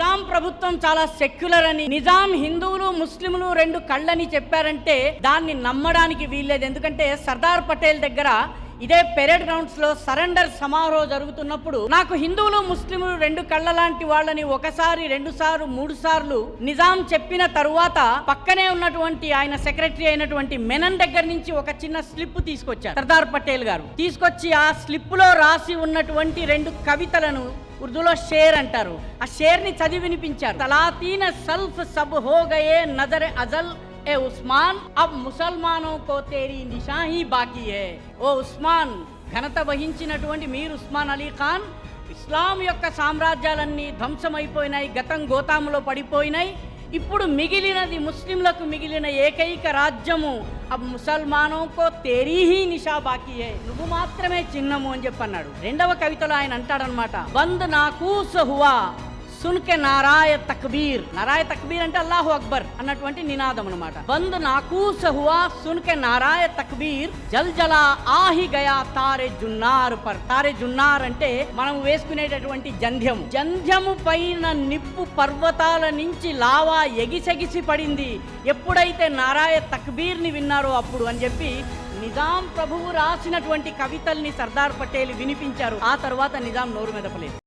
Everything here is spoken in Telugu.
నిజాం ప్రభుత్వం చాలా సెక్యులర్ అని నిజాం హిందువులు ముస్లింలు రెండు కళ్ళని చెప్పారంటే దాన్ని నమ్మడానికి వీల్లేదు. ఎందుకంటే సర్దార్ పటేల్ దగ్గర ఇదే పెరేడ్ గ్రౌండ్స్లో సరెండర్ సమారోహం జరుగుతున్నప్పుడు నాకు హిందువులు ముస్లింలు రెండు కళ్ళ లాంటి వాళ్ళని ఒకసారి రెండు సార్లు మూడు సార్లు నిజాం చెప్పిన తరువాత పక్కనే ఉన్నటువంటి ఆయన సెక్రటరీ అయినటువంటి మెనన్ దగ్గర నుంచి ఒక చిన్న స్లిప్ తీసుకొచ్చారు. సర్దార్ పటేల్ గారు తీసుకొచ్చి ఆ స్లిప్లో రాసి ఉన్నటువంటి రెండు కవితలను ఉర్దూలో షేర్ అంటారు. ఆ షేర్ని చదివి వినిపించారు. తలాతీన సల్ఫ్ సబ్ హో గయే నజర్ అజల్ ఏ ఉస్మాన్ అబ్ ముసల్మానో కో తేరీ నిషాహీ బాకీ హే ఓ ఉస్మాన్ ఘనత వహించినటువంటి మీర్ ఉస్మాన్ అలీ ఖాన్ ఇస్లాం యొక్క సామ్రాజ్యాలన్నీ ధ్వంసమైపోయినాయి గతం గోతాములో పడిపోయినాయి ఇప్పుడు మిగిలినది ముస్లింలకు మిగిలిన ఏకైక రాజ్యము ఆ ముసల్మానోకో తెరీహి నిషా బాకీ హే. నువ్వు మాత్రమే చిన్నము అని చెప్పన్నాడు. రెండవ కవితలో ఆయన అంటాడనమాట బంద్ నాకూస హువా సున్కే నారాయ తక్బీర్. నారాయ తక్బీర్ అంటే అల్లాహు అక్బర్ అన్నటువంటి నినాదం అనమాట బంద్ నాకూస హువా సున్కే నారాయ తక్బీర్. జల్ జలా ఆహి గయా తారే జున్నార్ పర్. తారే జున్నార్ అంటే మనం వేసుకునేటటువంటి జంధ్యము. జంధ్యము పైన నిప్పు పర్వతాల నుంచి లావా ఎగిసెగిసి పడింది. ఎప్పుడైతే నారాయ తక్బీర్ని విన్నారో అప్పుడు అని చెప్పి నిజాం ప్రభువు రాసినటువంటి కవితల్ని సర్దార్ పటేల్ వినిపించారు. ఆ తర్వాత నిజాం నోరు మెదపలేదు.